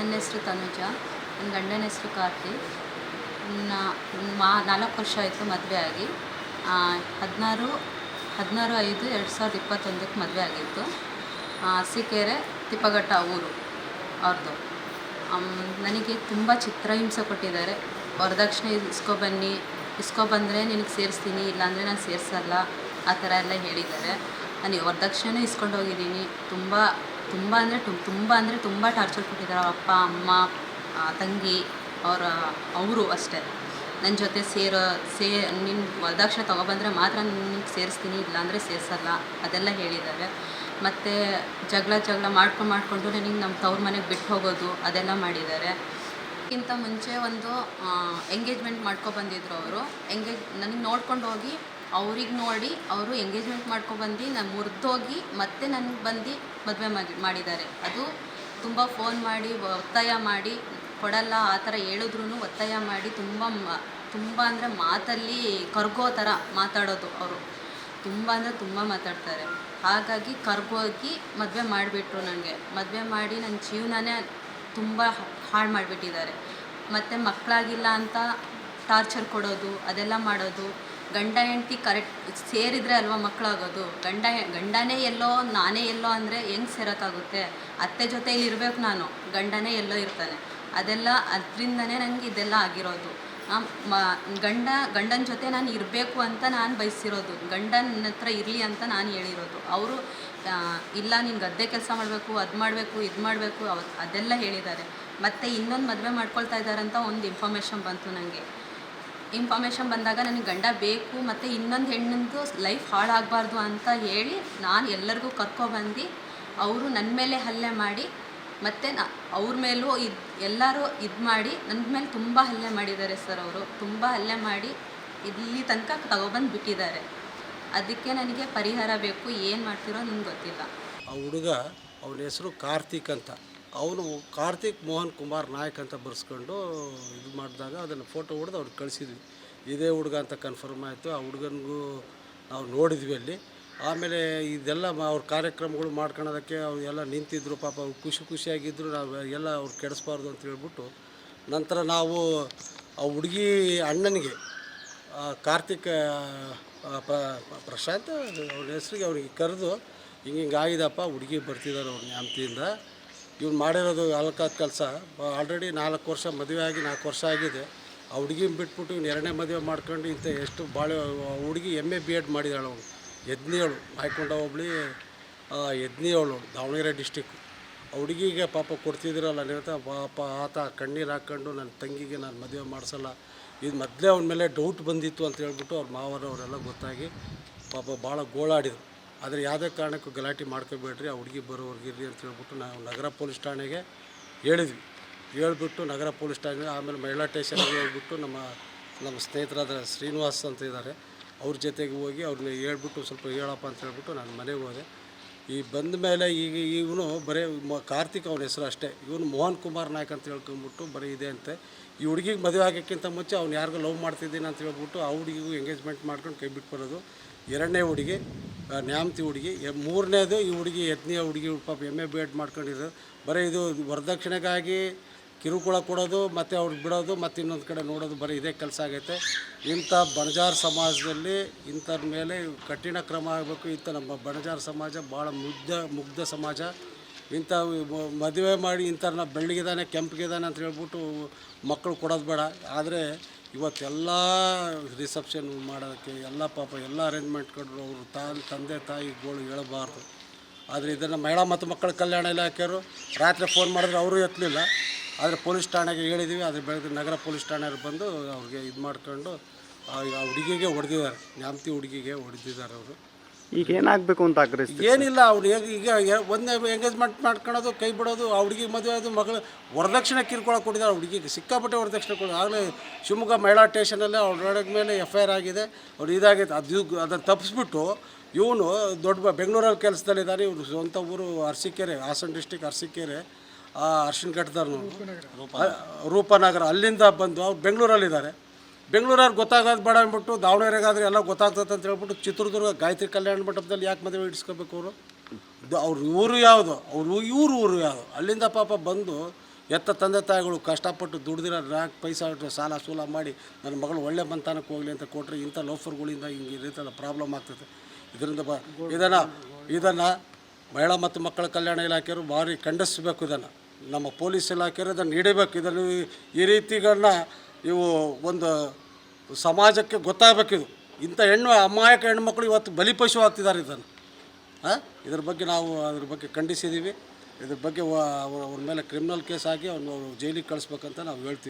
ನನ್ನ ಹೆಸರು ತನುಜ, ನನ್ನ ಗಂಡನ ಹೆಸರು ಕಾರ್ತಿಕ್ ನಾ ಮಾ ನಾಲ್ಕು ವರ್ಷ ಆಯಿತು ಮದುವೆ ಆಗಿ. ಹದಿನಾರು ಹದಿನಾರು ಐದು ಎರಡು ಸಾವಿರದ ಇಪ್ಪತ್ತೊಂದಕ್ಕೆ ಮದುವೆ ಆಗಿತ್ತು. ಅರಸೀಕೆರೆ ತಿಪ್ಪಘಟ್ಟ ಊರು ಅವ್ರದ್ದು ನನಗೆ ತುಂಬ ಚಿತ್ರಹಿಂಸೆ ಕೊಟ್ಟಿದ್ದಾರೆ. ವರದಕ್ಷಿಣೆ ಇಸ್ಕೊಬನ್ನಿ ಇಸ್ಕೊಬಂದರೆ ನಿನಗೆ ಸೇರಿಸ್ತೀನಿ, ಇಲ್ಲಾಂದರೆ ನಾನು ಸೇರಿಸಲ್ಲ, ಆ ಥರ ಎಲ್ಲ ಹೇಳಿದ್ದಾರೆ. ನಾನು ವರದಕ್ಷಿಣೆ ಇಸ್ಕೊಂಡು ಹೋಗಿದ್ದೀನಿ. ತುಂಬ ತುಂಬ ಅಂದರೆ ತುಂಬ ಅಂದರೆ ತುಂಬ ಟಾರ್ಚರ್ ಕೊಟ್ಟಿದ್ದಾರೆ ಅವ್ರ ಅಪ್ಪ, ಅಮ್ಮ ತಂಗಿ, ಅವರ, ಅವರು ಅಷ್ಟೇ. ನನ್ನ ಜೊತೆ ಸೇರೋ, ಸೇ ನಿನ್ನ ವರದಕ್ಷಿಣೆ ತೊಗೊಬಂದರೆ ಮಾತ್ರ ನಿನ್ನ ಸೇರಿಸ್ತೀನಿ, ಇಲ್ಲಾಂದರೆ ಸೇರಿಸಲ್ಲ, ಅದೆಲ್ಲ ಹೇಳಿದ್ದಾರೆ. ಮತ್ತು ಜಗಳ ಜಗಳ ಮಾಡ್ಕೊಂಡು ಮಾಡಿಕೊಂಡು ನನಗೆ ನಮ್ಮ ತವ್ರ ಮನೆಗೆ ಬಿಟ್ಟು ಹೋಗೋದು, ಅದೆಲ್ಲ ಮಾಡಿದ್ದಾರೆ. ಇಂತ ಮುಂಚೆ ಒಂದು ಎಂಗೇಜ್ಮೆಂಟ್ ಮಾಡ್ಕೊಬಂದಿದ್ರು ಅವರು. ಎಂಗೇಜ್ ನನಗೆ ನೋಡ್ಕೊಂಡು ಹೋಗಿ ಅವ್ರಿಗೆ ನೋಡಿ ಅವರು ಎಂಗೇಜ್ಮೆಂಟ್ ಮಾಡ್ಕೊಬಂದು ನಾನು ಮುರಿದೋಗಿ ಮತ್ತೆ ನನಗೆ ಬಂದು ಮದುವೆ ಮಾಡಿ, ಮಾಡಿದ್ದಾರೆ. ಅದು ತುಂಬ ಫೋನ್ ಮಾಡಿ, ಒತ್ತಾಯ ಮಾಡಿ, ಕೊಡಲ್ಲ, ಆ ಥರ ಹೇಳಿದ್ರು ಒತ್ತಾಯ ಮಾಡಿ ತುಂಬ ತುಂಬ ಅಂದರೆ ಮಾತಲ್ಲಿ ಕರ್ಗೋ ಥರ ಮಾತಾಡೋದು ಅವರು. ತುಂಬ ಅಂದರೆ ತುಂಬ ಮಾತಾಡ್ತಾರೆ. ಹಾಗಾಗಿ ಕರ್ಗೋಗಿ ಮದುವೆ ಮಾಡಿಬಿಟ್ರು ನನಗೆ ಮದುವೆ ಮಾಡಿ ನನ್ನ ಜೀವನನೇ ತುಂಬ ಹಾಳು ಮಾಡಿಬಿಟ್ಟಿದ್ದಾರೆ. ಮತ್ತು ಮಕ್ಕಳಾಗಿಲ್ಲ ಅಂತ ಟಾರ್ಚರ್ ಕೊಡೋದು, ಅದೆಲ್ಲ ಮಾಡೋದು ಗಂಡ ಹೆಂಡತಿ ಕರೆಕ್ಟ್ ಸೇರಿದರೆ ಅಲ್ವಾ ಮಕ್ಕಳಾಗೋದು ಗಂಡ ಗಂಡನೇ ಎಲ್ಲೋ, ನಾನೇ ಎಲ್ಲೋ ಅಂದರೆ ಹೆಂಗೆ ಸೇರೋಕ್ಕಾಗುತ್ತೆ ಅತ್ತೆ ಜೊತೆಯಲ್ಲಿ ಇರಬೇಕು ನಾನು, ಗಂಡನೇ ಎಲ್ಲೋ ಇರ್ತಾನೆ. ಅದೆಲ್ಲ ಅದರಿಂದನೇ ನನಗೆ ಇದೆಲ್ಲ ಆಗಿರೋದು. ಗಂಡ, ಗಂಡನ ಜೊತೆ ನಾನು ಇರಬೇಕು ಅಂತ ನಾನು ಬಯಸಿರೋದು. ಗಂಡನ ಹತ್ರ ಇರಲಿ ಅಂತ ನಾನು ಹೇಳಿರೋದು. ಅವರು ಇಲ್ಲ ನೀನು ಗದ್ದೆ ಕೆಲಸ ಮಾಡಬೇಕು, ಅದು ಮಾಡಬೇಕು, ಇದು ಮಾಡಬೇಕು, ಅವ, ಅದೆಲ್ಲ ಹೇಳಿದ್ದಾರೆ. ಮತ್ತು ಇನ್ನೊಂದು ಮದುವೆ ಮಾಡ್ಕೊಳ್ತಾ ಇದ್ದಾರಂತ ಒಂದು ಇನ್ಫಾರ್ಮೇಷನ್ ಬಂತು ನನಗೆ ಇನ್ಫಾರ್ಮೇಷನ್ ಬಂದಾಗ ನನಗೆ ಗಂಡ ಬೇಕು, ಮತ್ತು ಇನ್ನೊಂದು ಹೆಣ್ಣಿಂದು ಲೈಫ್ ಹಾಳಾಗಬಾರ್ದು ಅಂತ ಹೇಳಿ ನಾನು ಎಲ್ಲರಿಗೂ ಕರ್ಕೊಬಂದು ಅವರು ನನ್ನ ಮೇಲೆ ಹಲ್ಲೆ ಮಾಡಿ, ಮತ್ತು ನಾ, ಅವ್ರ ಮೇಲೂ ಇದು, ಎಲ್ಲರೂ ಇದು ಮಾಡಿ ನನ್ನ ಮೇಲೆ ತುಂಬ ಹಲ್ಲೆ ಮಾಡಿದ್ದಾರೆ ಸರ್ ಅವರು. ತುಂಬ ಹಲ್ಲೆ ಮಾಡಿ ಇಲ್ಲಿ ತನಕ ತಗೊಬಂದು ಬಿಟ್ಟಿದ್ದಾರೆ. ಅದಕ್ಕೆ ನನಗೆ ಪರಿಹಾರ ಬೇಕು, ಏನು ಮಾಡ್ತಿರೋ ನನಗೆ ಗೊತ್ತಿಲ್ಲ. ಆ ಹುಡುಗ ಅವನ ಹೆಸರು ಕಾರ್ತಿಕ್ ಅಂತ. ಅವನು ಕಾರ್ತಿಕ್ ಮೋಹನ್ ಕುಮಾರ್ ನಾಯಕ್ ಅಂತ ಬರ್ಸ್ಕೊಂಡು ಇದು ಮಾಡಿದಾಗ ಅದನ್ನು ಫೋಟೋ ಹೊಡೆದು ಅವ್ರಿಗೆ ಕಳಿಸಿದ್ವಿ. ಇದೇ ಹುಡುಗ ಅಂತ ಕನ್ಫರ್ಮ್ ಆಯಿತು. ಆ ಹುಡುಗನಿಗೂ ನಾವು ನೋಡಿದ್ವಿ ಅಲ್ಲಿ. ಆಮೇಲೆ ಇದೆಲ್ಲ ಅವ್ರ ಕಾರ್ಯಕ್ರಮಗಳು ಮಾಡ್ಕೊಳೋದಕ್ಕೆ ಅವ್ರು ಎಲ್ಲ ನಿಂತಿದ್ರು. ಪಾಪ ಅವ್ರು ಖುಷಿ ಖುಷಿಯಾಗಿದ್ದರು ನಾವು ಎಲ್ಲ ಅವ್ರು ಕೆಡಿಸ್ಬಾರ್ದು ಅಂತ ಹೇಳ್ಬಿಟ್ಟು ನಂತರ ನಾವು ಆ ಹುಡುಗಿ ಅಣ್ಣನಿಗೆ ಕಾರ್ತಿಕ್ ಪ್ರಶಾಂತ್ ಅವ್ರ ಹೆಸ್ರಿಗೆ ಅವ್ರಿಗೆ ಕರೆದು, ಹಿಂಗೆ ಹಿಂಗೆ ಆಗಿದಪ್ಪ, ಹುಡುಗಿ ಬರ್ತಿದ್ದಾರೆ ಅವ್ರ ನ್ಯಾಮತಿಯಿಂದ ಇವ್ನು ಮಾಡಿರೋದು ಅಲ್ಕಾದ ಕೆಲಸ. ಆಲ್ರೆಡಿ ನಾಲ್ಕು ವರ್ಷ ಮದುವೆ ಆಗಿ, ನಾಲ್ಕು ವರ್ಷ ಆಗಿದೆ. ಆ ಹುಡುಗಿನ ಬಿಟ್ಬಿಟ್ಟು ಇವ್ನು ಎರಡನೇ ಮದುವೆ ಮಾಡ್ಕೊಂಡು ಇಂಥ ಎಷ್ಟು ಭಾಳ ಹುಡುಗಿ ಎಂ ಎ ಬಿ ಎಡ್ ಮಾಡಿದಾಳೆ ಅವಳು ಯದ್ನಿಯವಳು ಮಾಯ್ಕೊಂಡ ಹೋಬಳಿ ಯದ್ನಿಯವಳು ದಾವಣಗೆರೆ ಡಿಸ್ಟಿಕ್ಕು ಆ ಹುಡುಗಿಗೆ ಪಾಪ ಕೊಡ್ತಿದ್ದೀರಲ್ಲ ನೀವು ಪಾಪ ಆತ ಕಣ್ಣೀರು ಹಾಕ್ಕೊಂಡು ನನ್ನ ತಂಗಿಗೆ ನಾನು ಮದುವೆ ಮಾಡಿಸಲ್ಲ. ಇದು ಮೊದಲೇ ಅವನ ಮೇಲೆ ಡೌಟ್ ಬಂದಿತ್ತು ಅಂತ ಹೇಳ್ಬಿಟ್ಟು ಅವ್ರ ಮಾವರವರೆಲ್ಲ ಗೊತ್ತಾಗಿ ಪಾಪ ಭಾಳ ಗೋಳಾಡಿದರು. ಆದರೆ ಯಾವುದೇ ಕಾರಣಕ್ಕೂ ಗಲಾಟೆ ಮಾಡ್ಕೋಬೇಡ್ರಿ, ಆ ಹುಡುಗಿ ಇರಲಿ ಅಂತ ಹೇಳ್ಬಿಟ್ಟು ನಾವು ನಗರ ಪೊಲೀಸ್ ಠಾಣೆಗೆ ಹೇಳಿದ್ವಿ. ಹೇಳ್ಬಿಟ್ಟು ನಗರ ಪೊಲೀಸ್ ಠಾಣೆ ಆಮೇಲೆ ಮಹಿಳಾ ಸ್ಟೇಷನ್ಗೆ ಹೋಗ್ಬಿಟ್ಟು ನಮ್ಮ ನಮ್ಮ ಸ್ನೇಹಿತರಾದ ಶ್ರೀನಿವಾಸ್ ಅಂತ ಇದ್ದಾರೆ ಅವ್ರ ಜೊತೆಗೆ ಹೋಗಿ ಅವ್ರನ್ನ ಹೇಳ್ಬಿಟ್ಟು ಸ್ವಲ್ಪ ಹೇಳಪ್ಪ ಅಂತ ಹೇಳ್ಬಿಟ್ಟು ನಾನು ಮನೆಗೆ ಹೋದೆ. ಈ ಬಂದ ಮೇಲೆ ಈಗ ಇವನು ಬರೀ ಮ, ಕಾರ್ತಿಕ್ ಅವನ ಹೆಸರು ಅಷ್ಟೇ, ಇವನು ಮೋಹನ್ ಕುಮಾರ್ ನಾಯಕ್ ಅಂತ ಹೇಳ್ಕೊಂಬಿಟ್ಟು ಬರೀ ಇದೆ ಅಂತೆ. ಈ ಹುಡುಗಿಗೆ ಮದುವೆ ಆಗೋಕ್ಕಿಂತ ಮುಂಚೆ ಅವ್ನು ಯಾರಿಗೂ ಲವ್ ಮಾಡ್ತಿದ್ದೀನಿ ಅಂತ ಹೇಳ್ಬಿಟ್ಟು ಆ ಹುಡುಗಿಗೂ ಎಂಗೇಜ್ಮೆಂಟ್ ಮಾಡ್ಕೊಂಡು ಕೈ ಬಿಟ್ಟು ಬರೋದು. ಎರಡನೇ ಹುಡುಗಿ ನ್ಯಾಮತಿ ಹುಡುಗಿ ಮೂರನೇದು ಈ ಹುಡುಗಿ ಯತ್ನಿಯ ಹುಡುಗಿ ಪಾಪ ಎಂ ಎ ಬಿ ಎಡ್ ಮಾಡ್ಕೊಂಡಿದ್ರು ಬರೀ ಇದು ವರದಕ್ಷಿಣೆಗಾಗಿ ಕಿರುಕುಳ ಕೊಡೋದು, ಮತ್ತು ಅವ್ರಿಗೆ ಬಿಡೋದು, ಮತ್ತು ಇನ್ನೊಂದು ಕಡೆ ನೋಡೋದು, ಬರೀ ಇದೇ ಕೆಲಸ ಆಗೈತೆ. ಇಂಥ ಬಣಜಾರ್ ಸಮಾಜದಲ್ಲಿ ಇಂಥವ್ರ ಮೇಲೆ ಕಠಿಣ ಕ್ರಮ ಆಗಬೇಕು. ಇಂಥ ನಮ್ಮ ಬಣಜಾರ್ ಸಮಾಜ ಭಾಳ ಮುಗ್ಧ ಮುಗ್ಧ ಸಮಾಜ. ಇಂಥ ಮದುವೆ ಮಾಡಿ ಇಂಥವ್ರನ್ನ ಬೆಳ್ಳಗಿದಾನೆ ಕೆಂಪಗಿದಾನೆ ಅಂತ ಹೇಳ್ಬಿಟ್ಟು ಮಕ್ಕಳು ಕೊಡೋದು ಬೇಡ. ಆದರೆ ಇವತ್ತೆಲ್ಲ ರಿಸೆಪ್ಷನ್ ಮಾಡೋದಕ್ಕೆ, ಎಲ್ಲ ಪಾಪ ಎಲ್ಲ ಅರೇಂಜ್ಮೆಂಟ್ ಕೊಟ್ಟರು ಅವರು ತಾನು ತಂದೆ, ತಾಯಿಗಳು ಹೇಳಬಾರ್ದು. ಆದರೆ ಇದನ್ನು ಮಹಿಳಾ ಮತ್ತು ಮಕ್ಕಳ ಕಲ್ಯಾಣ ಇಲಾಖೆಯವರು ರಾತ್ರಿ ಫೋನ್ ಮಾಡಿದ್ರೆ ಅವರು ಎತ್ತಲಿಲ್ಲ. ಆದರೆ ಪೊಲೀಸ್ ಠಾಣೆಗೆ ಹೇಳಿದ್ದೀವಿ ಅದ್ರ ಬೆಳಗ್ಗೆ ನಗರ ಪೊಲೀಸ್ ಠಾಣೆಯವ್ರು ಬಂದು ಅವ್ರಿಗೆ ಇದು ಮಾಡ್ಕೊಂಡು ಆ ಹುಡುಗಿಗೆ ಹೊಡೆದಿದ್ದಾರೆ. ನ್ಯಾಮತಿ ಹುಡುಗಿಗೆ ಹೊಡೆದಿದ್ದಾರೆ ಅವರು. ಈಗ ಏನಾಗಬೇಕು ಅಂತ ಆಗ್ರಹಿಸ್ತೀವಿ ಏನಿಲ್ಲ ಅವ್ರು ಹೇಗೆ ಈಗ ಒಂದೇ ಎಂಗೇಜ್ಮೆಂಟ್ ಮಾಡ್ಕೊಳೋದು ಕೈ ಬಿಡೋದು ಆ ಹುಡುಗಿ ಮದುವೆ ಅದು ಮಗಳು ವರದಕ್ಷಿಣೆ ಕಿರ್ಕೊಳ ಕೊಟ್ಟಿದ್ದಾರೆ ಹುಡುಗಿಗೆ ಸಿಕ್ಕಾಪಟ್ಟೆ ವರದಕ್ಷಿಣೆ ಕೊಡೋದು ಆಗಲೇ ಶಿವಮೊಗ್ಗ ಮಹಿಳಾ ಸ್ಟೇಷನಲ್ಲಿ ಅವ್ರ ಮೇಲೆ ಎಫ್ ಐ ಆರ್ ಆಗಿದೆ ಅವ್ರು ಇದಾಗಿದೆ ಅದು ಅದನ್ನು ತಪ್ಪಿಸ್ಬಿಟ್ಟು ಇವನು ದೊಡ್ಡ ಬೆಂಗಳೂರಲ್ಲಿ ಕೆಲಸದಲ್ಲಿದ್ದಾರೆ ಇವರು ಸ್ವಂತ ಊರು ಅರಸೀಕೆರೆ ಹಾಸನ ಡಿಸ್ಟಿಕ್ ಅರಸೀಕೆರೆ ಆ ಅರ್ಶಿನ ಘಟ್ಟದವ್ರು ರೂಪನಗರ ಅಲ್ಲಿಂದ ಬಂದು ಅವ್ರು ಬೆಂಗಳೂರಲ್ಲಿದ್ದಾರೆ. ಬೆಂಗಳೂರವ್ರು ಗೊತ್ತಾಗೋದು ಬೇಡ ಅಂದ್ಬಿಟ್ಟು, ದಾವಣಗೆರೆಗಾದ್ರೆ ಎಲ್ಲ ಗೊತ್ತಾಗ್ತದೆ ಅಂತ ಹೇಳ್ಬಿಟ್ಟು ಚಿತ್ರದುರ್ಗ ಗಾಯತ್ರಿ ಕಲ್ಯಾಣ ಮಂಟಪದಲ್ಲಿ ಯಾಕೆ ಮದುವೆ ಇಡಿಸ್ಕೋಬೇಕು ಅವರು? ಅವ್ರ ಊರು ಯಾವುದು? ಅವರು ಇವ್ರ ಊರು ಯಾವುದು? ಅಲ್ಲಿಂದ ಪಾಪ ಬಂದು ಎತ್ತ ತಂದೆ ತಾಯಿಗಳು ಕಷ್ಟಪಟ್ಟು ದುಡ್ದಿರೋ ನಾಲ್ಕು ಪೈಸಾ ಸಾಲ ಸೂಲ ಮಾಡಿ ನನ್ನ ಮಗಳು ಒಳ್ಳೆ ಮಂತಾನಕ್ಕೆ ಹೋಗಲಿ ಅಂತ ಕೊಟ್ಟರೆ ಇಂಥ ಲೋಫರ್ಗಳಿಂದ ಹಿಂಗೆ ರೀತಿಯೆಲ್ಲ ಪ್ರಾಬ್ಲಮ್ ಆಗ್ತದೆ. ಇದರಿಂದ ಬ ಇದನ್ನು ಇದನ್ನು ಮಹಿಳಾ ಮತ್ತು ಮಕ್ಕಳ ಕಲ್ಯಾಣ ಇಲಾಖೆಯವರು ಭಾರಿ ಖಂಡಿಸಬೇಕು ಇದನ್ನು. ನಮ್ಮ ಪೊಲೀಸ್ ಇಲಾಖೆಯವರು ಇದನ್ನು ನೀಡಬೇಕು. ಇದನ್ನು ಈ ರೀತಿಗಳನ್ನ ಇವು ಒಂದು ಸಮಾಜಕ್ಕೆ ಗೊತ್ತಾಗಬೇಕಿದು. ಇಂಥ ಹೆಣ್ಣು, ಅಮಾಯಕ ಹೆಣ್ಮಕ್ಳು ಇವತ್ತು ಬಲಿಪಶು ಆಗ್ತಿದ್ದಾರೆ ಇದನ್ನು. ಹಾಂ? ಇದ್ರ ಬಗ್ಗೆ ನಾವು ಅದ್ರ ಬಗ್ಗೆ ಖಂಡಿಸಿದ್ದೀವಿ. ಇದ್ರ ಬಗ್ಗೆ ಅವ್ರ ಮೇಲೆ ಕ್ರಿಮಿನಲ್ ಕೇಸ್ ಹಾಕಿ ಅವ್ರನ್ನ ಜೈಲಿಗೆ ಕಳಿಸ್ಬೇಕಂತ ನಾವು ಹೇಳ್ತೀವಿ.